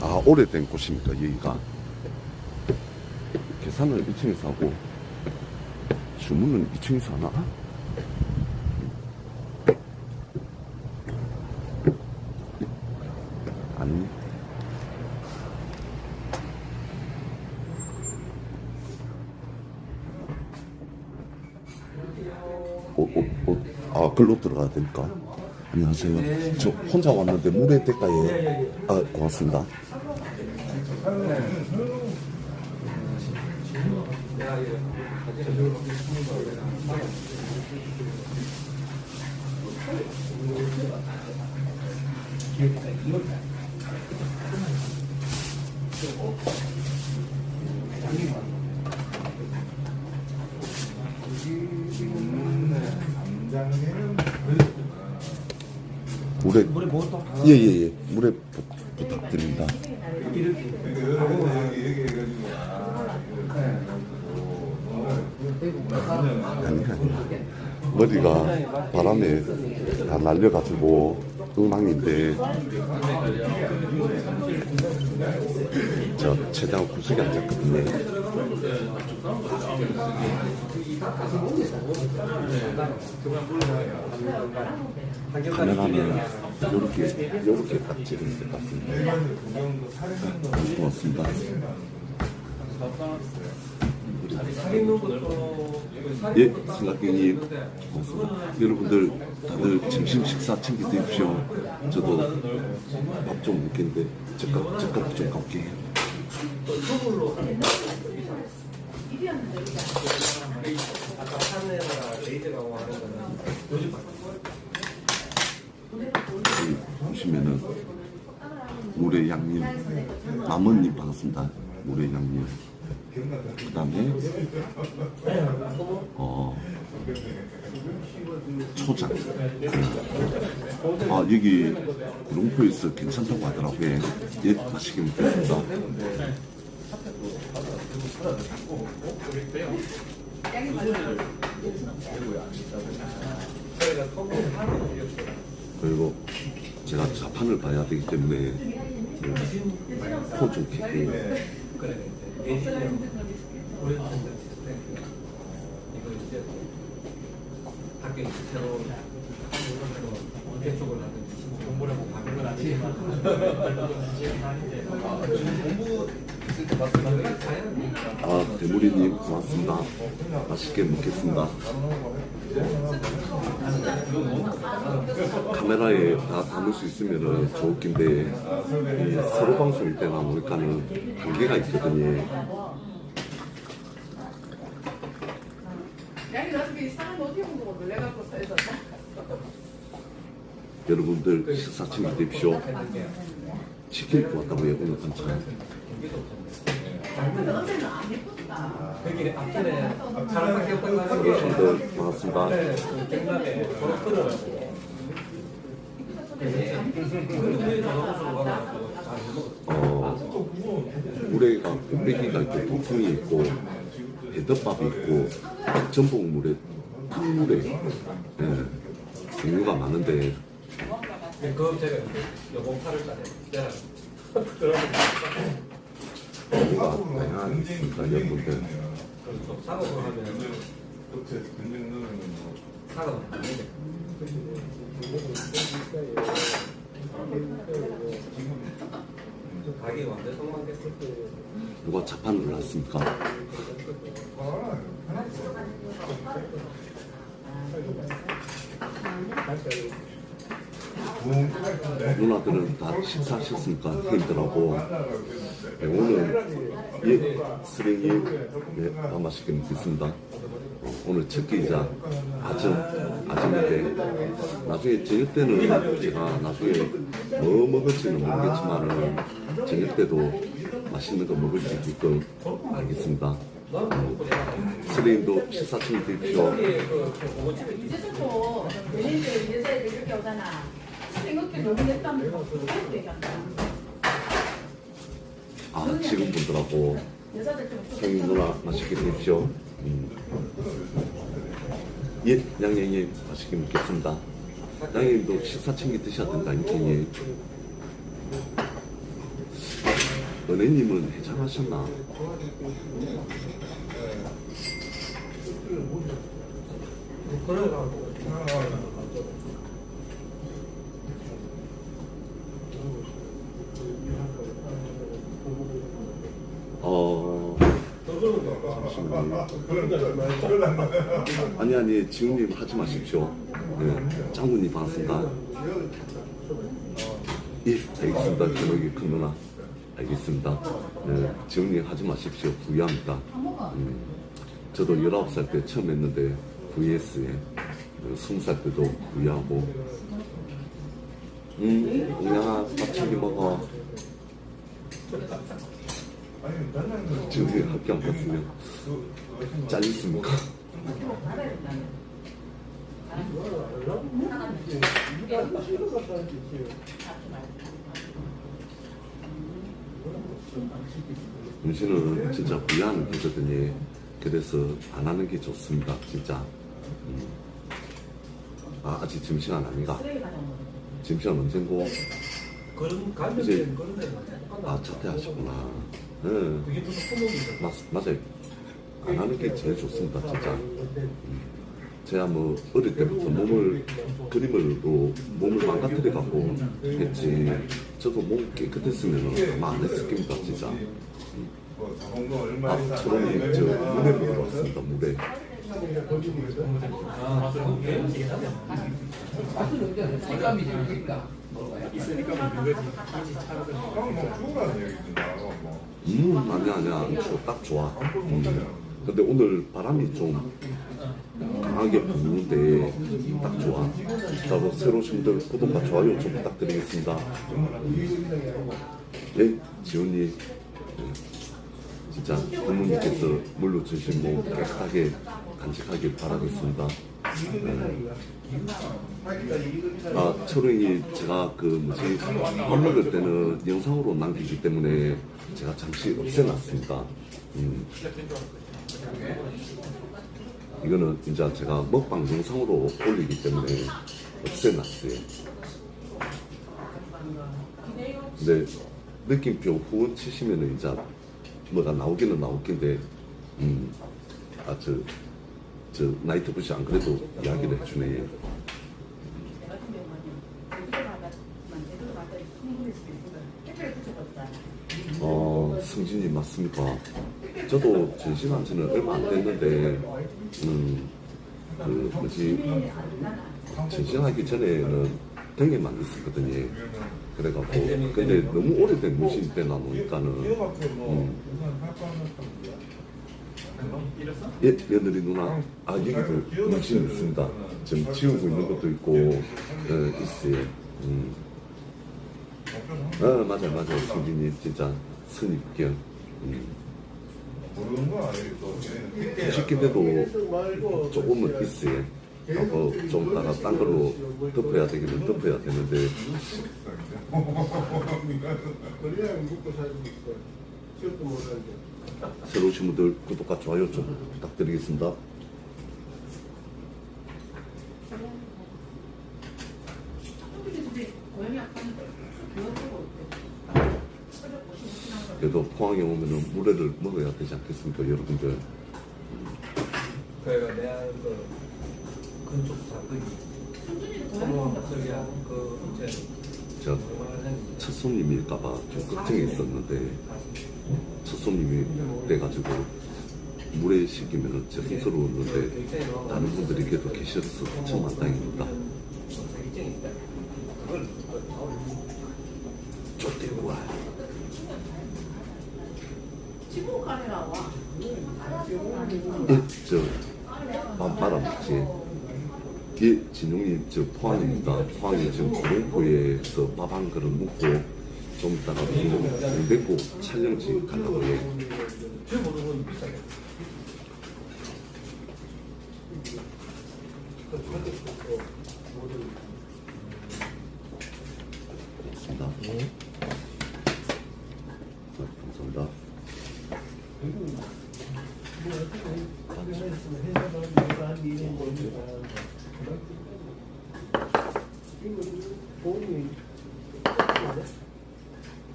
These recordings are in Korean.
아, 오래된 곳입니까, 여기가? 계산을 2층에서 하고, 주문은 2층에서 하나? 아니. 어, 어, 어, 아, 글로 들어가야 됩니까? 안녕하세요. 저 혼자 왔는데 물의 대가에, 아, 고맙습니다. 물에, 물에 뭐또 예, 예, 예. 물에 부, 부탁드립니다. 아니, 아니. 머리가 바람에 다 날려가지고 엉망인데 저 최대한 구석에 앉았거든요. 카메라는 요렇게 요렇게 딱 찍으면 될것 같습니다. 아, 고맙습니다. 예, 고맙습니다. 여러분들 다들 점심 식사 챙겨 드십시오. 저도 밥 좀 먹겠는데 저값 저값 좀. 여기 보시면은 물의 양님 남원님 반갑습니다. 물의 양님. 그다음에 어 초장. 아 여기 구룡포에서 괜찮다고 하더라고요. 예 맛있게 먹겠습니다. 그리고 제가 자판을 봐야 되기 때문에 코좀 켜고 있을 때 봤을 때 자연 아 대무리님 고맙습니다. 맛있게 먹겠습니다. 카메라에 다 담을 수 있으면 좋긴데 이 서로 방송일 때나 보니까는 한계가 있거든요. 여러분들 식사 챙겨 드십시오. 치킨 구웠다고요 오늘 반찬. 근데 어제는 안 예뻤다 거기 앞전에 하는 게 네, 반갑습니다. 그 경남에 어, 물에가 곱빼기가 있고 도풍이 있고 배덮밥이 있고 전복물에 탕물에 예, 종류가 많은데. 그 제가 요번 8월달에 내가 종류가 다양하게 있으니까 여러분들 좀 사업을 하면 사업은 안 되는데 가게 완전 성공했을 때 누가 자판을 놨습니까? 누나들은 다 식사하셨으니까 힘들하고 오늘 예 쓰레기 네, 다 맛있게 먹겠습니다. 오늘 첫 끼이자 아점 아점인데 나중에 저녁 때는 제가 나중에 뭐 먹을지는 모르겠지만은 저녁 때도 맛있는 거 먹을 수 있게끔 알겠습니다. 선생님도 식사 챙겨 드십시오. 이제부터 연예인들 여자애들 이렇게 오잖아 생각해 너무 얘기한다 아 여자들 좀 생님 누나 맛있게 드십시오. 음. 예, 양양님 맛있게 먹겠습니다. 양양님도 식사 챙겨 드셔야 된다, 인생님. 은혜님은 해장하셨나? 그래가지고 아니, 아니, 지훈님 하지 마십시오. 네, 장군님 반갑습니다. 예, 알겠습니다. 저녁에 큰 누나. 알겠습니다. 네, 지훈님 하지 마십시오. 부유합니다. 음, 저도 19살 때 처음 했는데, VS에. 20살 때도 부유하고. 음, 공양아, 밥 챙겨 먹어. 지훈이 학교 안 갔으면 잘렸습니까? 음식은 진짜 부유하는 거거든요. 그래서 안 하는 게 좋습니다, 진짜. 음. 아, 아직 점심시간 아닌가? 쓰레기 가져온 거. 점심시간 언젠고? 이제- 아, 자퇴하셨구나. 네? 맞, 맞아요. 안 하는 게 제일 좋습니다, 진짜. 제가 뭐 어릴 때부터 몸을 그림으로 몸을 망가뜨려 갖고 했지. 저도 몸 깨끗했으면 아마 안 했을 겁니다, 진짜. 아, 저는 저 물에 보러 왔습니다, 물에. 음, 아니야, 아니야. 저딱 좋아. 음. 근데 오늘 바람이 좀 강하게 부는데 딱 좋아. 자, 뭐 새로 오신 분들 구독과 좋아요 좀 부탁드리겠습니다. 네, 지훈이. 네. 진짜 부모님께서 물려주신 몸 깨끗하게 간직하길 바라겠습니다. 네. 아, 철웅이 제가 그 뭐지 밥 먹을 때는 영상으로 남기기 때문에 제가 잠시 없애놨습니다. 음. 이거는 이제 제가 먹방 영상으로 올리기 때문에 없애놨어요. 근데 느낌표 후원 치시면은 이제 뭐가 나오기는 나오긴데, 음, 아, 저, 저, 나이트 부시 안 그래도 이야기를 해주네. 어, 승진이 맞습니까? 저도 전신한 지는 얼마 안 됐는데, 음, 그, 뭐지, 전신하기 전에는 등에만 있었거든요. 그래갖고, 근데 너무 오래된 무신 때 나오니까는, 음, 예, 며느리 누나, 아, 여기도 무신 있습니다. 지금 지우고 있는 것도 있고, 어, 있어요. 음. 어, 맞아, 맞아. 승진이 진짜 선입견. 음. 모르는 거 아니에요 또. 시키대도 조금은 있어요. 하고 좀 따라 딴 걸로 덮어야 되기는 덮어야 되는데. 새로 오신 분들 구독과 좋아요 좀 부탁드리겠습니다. 고양이 아빠는 배워보고 그래도 포항에 오면은 물회를 먹어야 되지 않겠습니까, 여러분들? 그래가 내가 그 건축 사건이 승준이도 고양이 어, 본다. 저기야 그 이제 저 정말 첫 손님일까봐 좀 걱정이 있었는데, 첫 손님이 돼가지고 물에 씻기면 죄송스러웠는데, 다른 분들이 그래도 계셔서. 자격증이 있다. 그걸 쫓대고 와. 지붕 카메라 와. 예, 저, 밥 말아먹지. 예, 진용이 저 포항입니다. 포항에 지금 구룡포에서 밥 한 그릇 먹고, 좀 이따가 동백고 촬영지 가려고 해. 고맙습니다.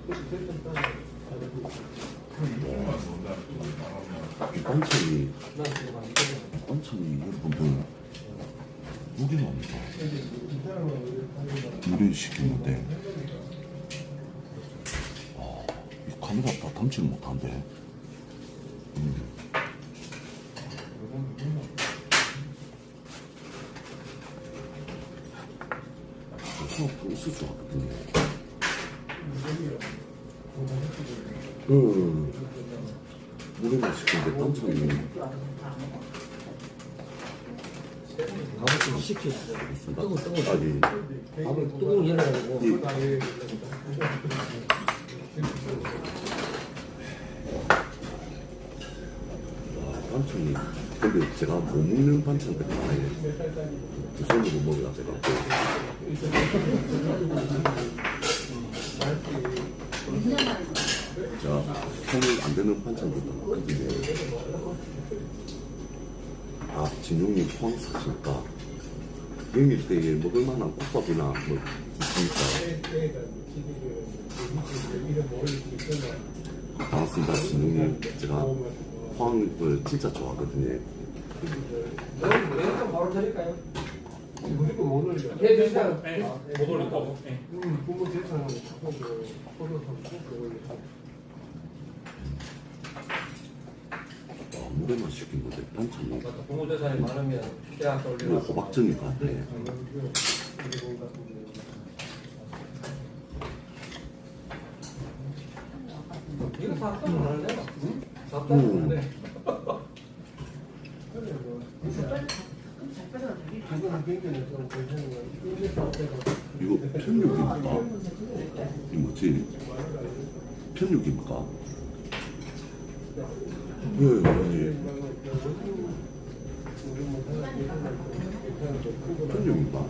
이거 본인이 이것만 논다. 이 반찬이 난 지금 한 이거 반찬이 여러분들 무게납니다. 무례 시키는데 아, 이 카메라 다 담지를 못한대. 음. 저거 있을 줄 알았거든요. 음. 무례만 시키는데 반찬이 밥을 좀 식혀주세요. 있습니다. 뜨거운 뜨거운 아니, 밥을 뜨거운 열어가지고. 이 와, 반찬이. 근데 제가 못 먹는 반찬들 아예 두 손으로 돼갖고. 제가 손이 안 되는 반찬들도 많거든요 아 진용님 포항 사실까 영일 때에 먹을 만한 국밥이나 뭐 있습니까? 반갑습니다 진용님 제가 포항을 진짜 좋아하거든요 왼쪽 바로 드릴까요? 무조건 못 올려. 해 주시면 못 올린다고? 네. 음, 부모 재산은 자꾸 그 포도선 꼭 올려. 와, 물에만 시킨 건데 반찬이 부모 재산이 많으면 대학 호박전일 것 같아 이거 안안 이거 편육입니까? 이 뭐지? 편육입니까? 네 아니 편육인가?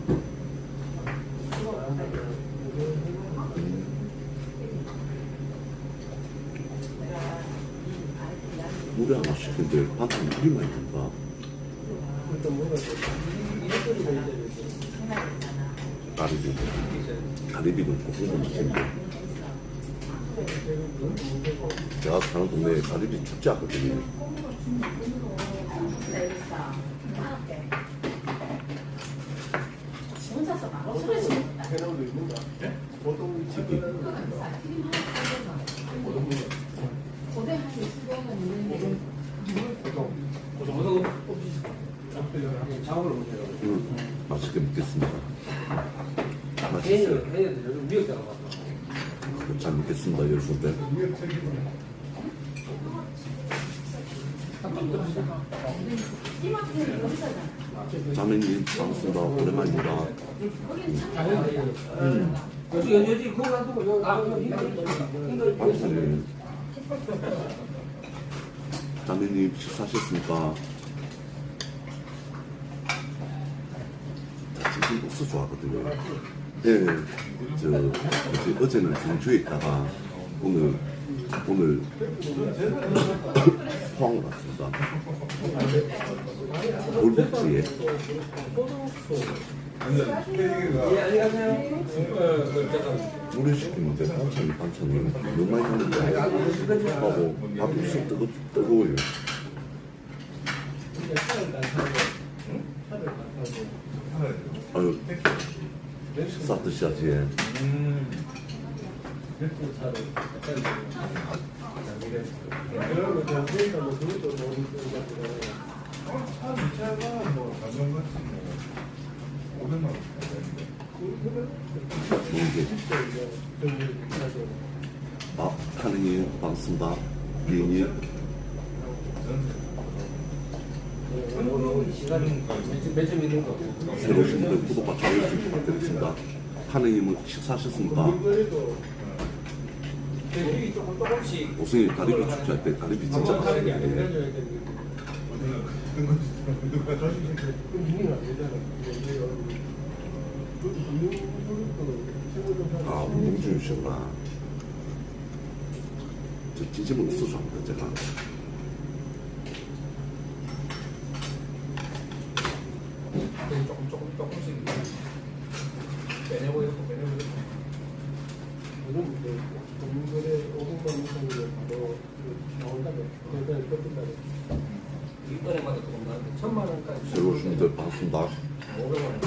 물에 하나 시킨데 그리 많이 든다 가리비 가리비는 고소도 맛있는데 제가 사는 동네에 가리비 축제 하거든요 혼자서 막 없어지는 해남도 있는가? 보통 집이 고대 한 25년 있는데 보통 고정도 작업을 못해요. 음, 맛있게 먹겠습니다 맛있어요 해녀, 해녀들 요즘 미역자가 많아. 잘 먹겠습니다 여러분들 위협 책임은 이만큼 여기서잖아. 자매님 반갑습니다. 오랜만입니다. 이거 반찬이 자매님 식사하셨습니까? 자, 지금 국수 좋아하거든요. 네, 저 뭐지, 어제는 경주에 있다가 오늘 오늘 어, 그 잠깐. 물에 시키는데 반찬이 반찬이. 너무 많이 하는데. 하고 쑥 뜨거, 뜨거워요 아유 식사 드셔야지. 음. 모르는 거차 미차가 뭐 자전거지 뭐 500만 원 되는데 좋은 게 아, 하느님 반갑습니다 미인이 오늘 시간이 몇점 있는 거. 새로 오신 분들 구독과 좋아요 좀 부탁드리겠습니다 하느님은 식사하셨습니까? 오승이 가리비 축제할 때 가리비 진짜 맛있는데 누가 저아 운동중이셨구나. 저 찌짐은 없어졌는데 제가 조금 조금 조금씩 빼내고 있고 빼내고 있고. 그런 게 공부를 이번에마다 조금 나는데 천만 원까지. 새로 오신 분들 반갑습니다. 500원 원.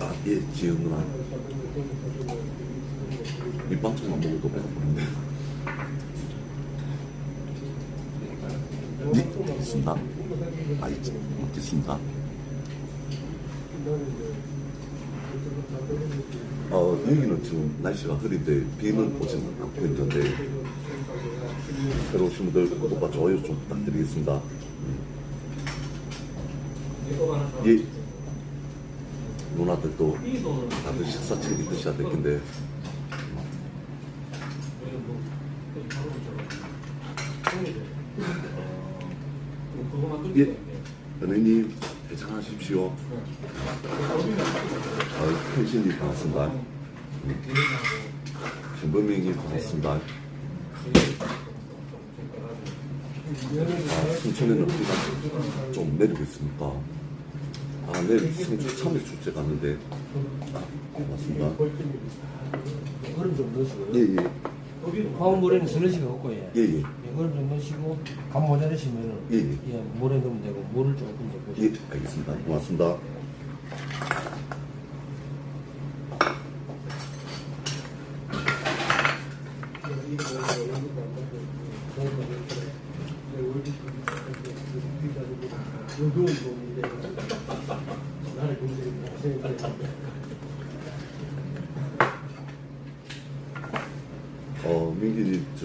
아, 예, 지은 누나. 밑반찬만 먹어도 배고픈데. 네, 먹겠습니다. 아이, 먹겠습니다. 어, 여기는 지금 날씨가 흐린데 비는 오지는 않고 있는데 새로 오신 분들 구독과 좋아요 좀 부탁드리겠습니다. 더. 예. 누나들도 다들 식사 챙기 드셔야 될 텐데 예. 연예님 대장하십시오. 아, 큰신님 반갑습니다. 신범명님 반갑습니다. 아, 순천에는 비가 좀 내리고 있습니까? 아, 내일 성주 참외 축제 갔는데 아, 고맙습니다. 얼음 좀 넣으시고요. 예, 예, 화원 모래는 스러시가 없고 예. 예, 예, 예, 얼음 좀 넣으시고 간 모자르시면은 예, 예. 예, 모래 넣으면 되고 물을 조금 더 예. 알겠습니다. 고맙습니다.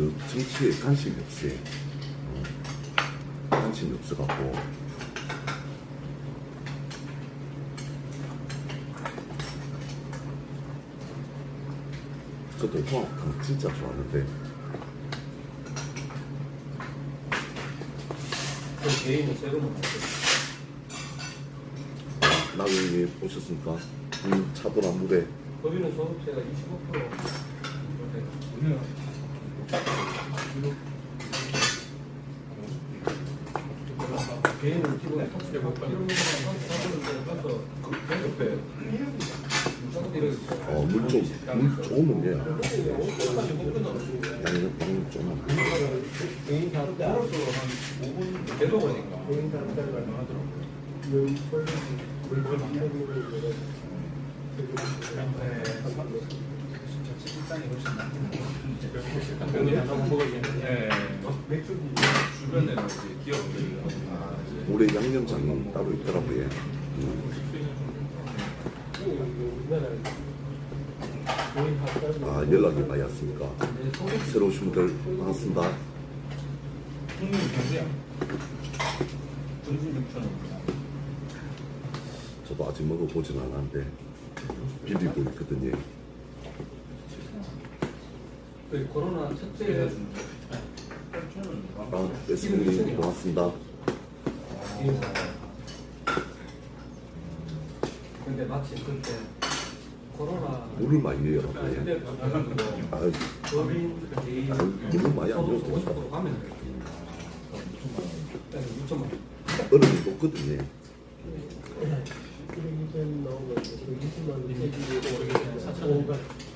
저, 정치에 관심이 없어요. 어, 관심이 없어갖고. 저도 홍합탕 진짜 좋아하는데, 그 개인은 세금을 받고. 나경님 오셨습니까? 음, 차도나 물에. 거기는 소득세가 25%. 우리는 개인은 기본에 이런 거만 가서 옆에 어, 물 좀, 물 조금은 예. 양념, 양념 좀. 계속 오니까. 물에 양념장이 따로 있더라고요. 음. 아, 연락이 많이 왔습니까? 새로 오신 분들 반갑습니다. 형님 경제야. 정신 6천 원. 저도 아직 먹어보진 않았는데, 비비고 있거든요. 그 코로나 첫째. 아, 에스님 고맙습니다. 근데 마침 그때 코로나 물을 많이 내요. 그때 예. 아, 법인 개인 물을 많이 안 소득 넣어도 50% 가면 돼. 6천만 원. 얼음이 높거든요.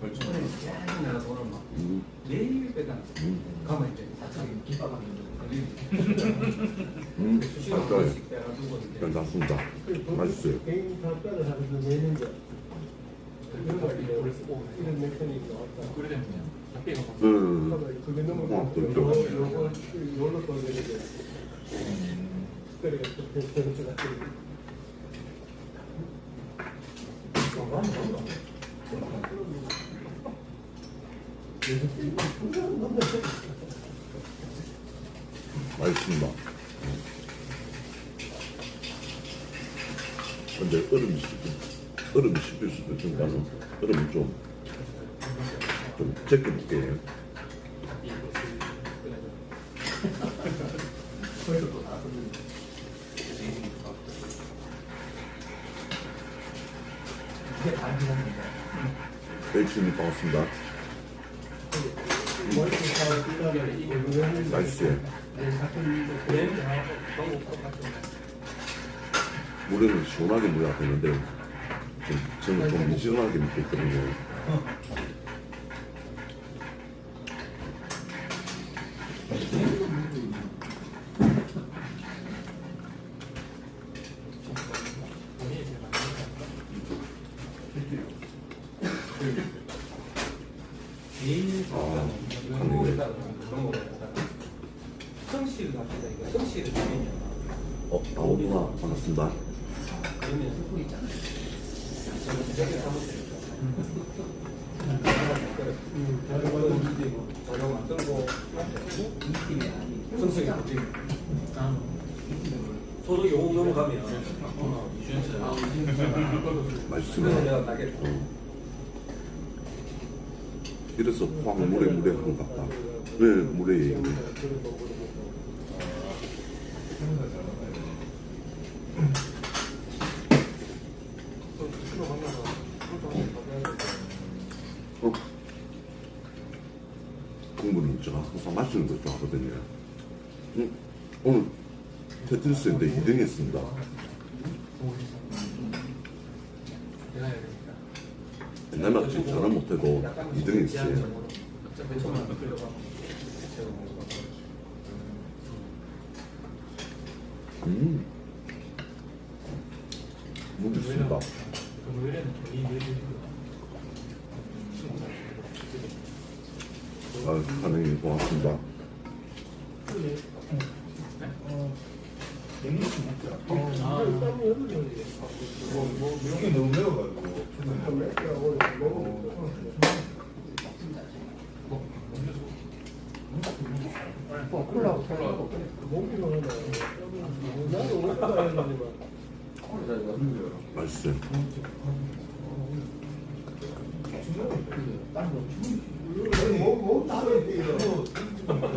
내가 돈을 막 음, 매일 빼다 음, 가면 이제 사탕 김밥 하는 음, 수시로 한 맛있어요. 번씩 빼가지고 이제 괜찮습니다. 맛있어요. 개인 사업자를 하면서 내는데 이런 거 이런 메커니즘 나왔다. 음, 그게 너무 어, 그렇죠. 요거 요거 요걸로 또 이렇게 스토리가 또 되는 것 같아요. 맛있습니다. 근데 얼음이 씹힐, 얼음이 씹힐 수도 있으니까 얼음이 좀좀 적게 기본입니다. 열심히 반갑습니다. 맛있어요. 물에는 시원하게 되는데 좀, 저는 좀 미지근하게 먹겠거든요. 아, 가능해요. 성씨를 갑시다. 이거 성 어. 반갑습니다. 5 넘어가면 그래서 맛있습니다. 내가 나게 이래서 확 물에 물에 한것 같다. 네, 물에 어. 국물은 제가 항상 마시는 걸 좋아하거든요. 음, 오늘 테트리스인데 2등 했습니다. 옛날 같이 저는 못해도 2등 했어요. 배초만 끌려가고 제가 먹는 거 음. 너무 좋습니다. 금요일에는 돈이 내리는 아, 하나님 고맙습니다. 이게 너무 매워가지고.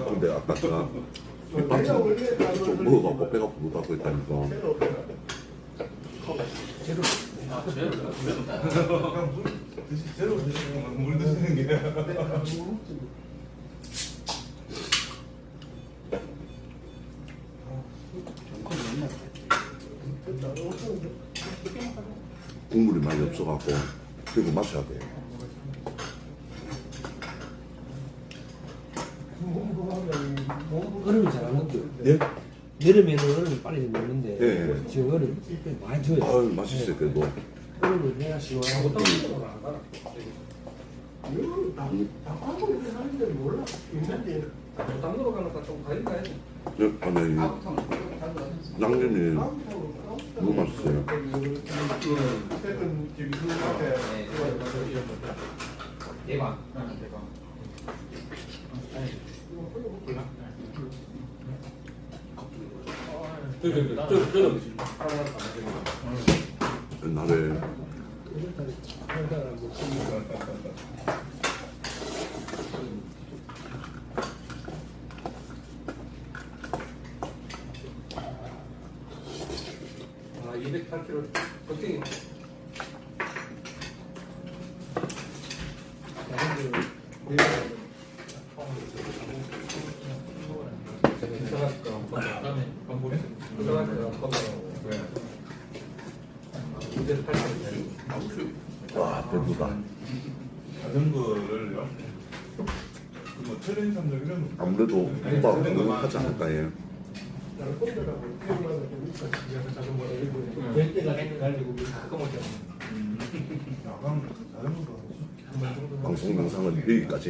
근데 아까 제가 뒷반찬 좀 먹어갖고 배가 부르다고 했다니까. 드시, 제로 드시는 건물 드시는 게. 국물이 많이 없어갖고 결국 마셔야 돼. 얼음이 잘 안 녹죠. 예? 여름에는 얼음이 빨리 녹는데 예. 지금 얼음 많이 져요. 아유, 맛있어요, 그래도. 얼음을 내가 시원하고 땅으로 가는 거좀 가야 돼. 저, 아니, 양념이 너무 맛있어요. 대박. 옛날에 아, 208kg. 걱정이. 와, 배부다. 자전거를요? 뭐 트레인 삼종 이런 거. 아무래도 너무 하지 않을까요? 나는. 자전거 열 대가 달리고 자전거가 방송 영상은 여기까지.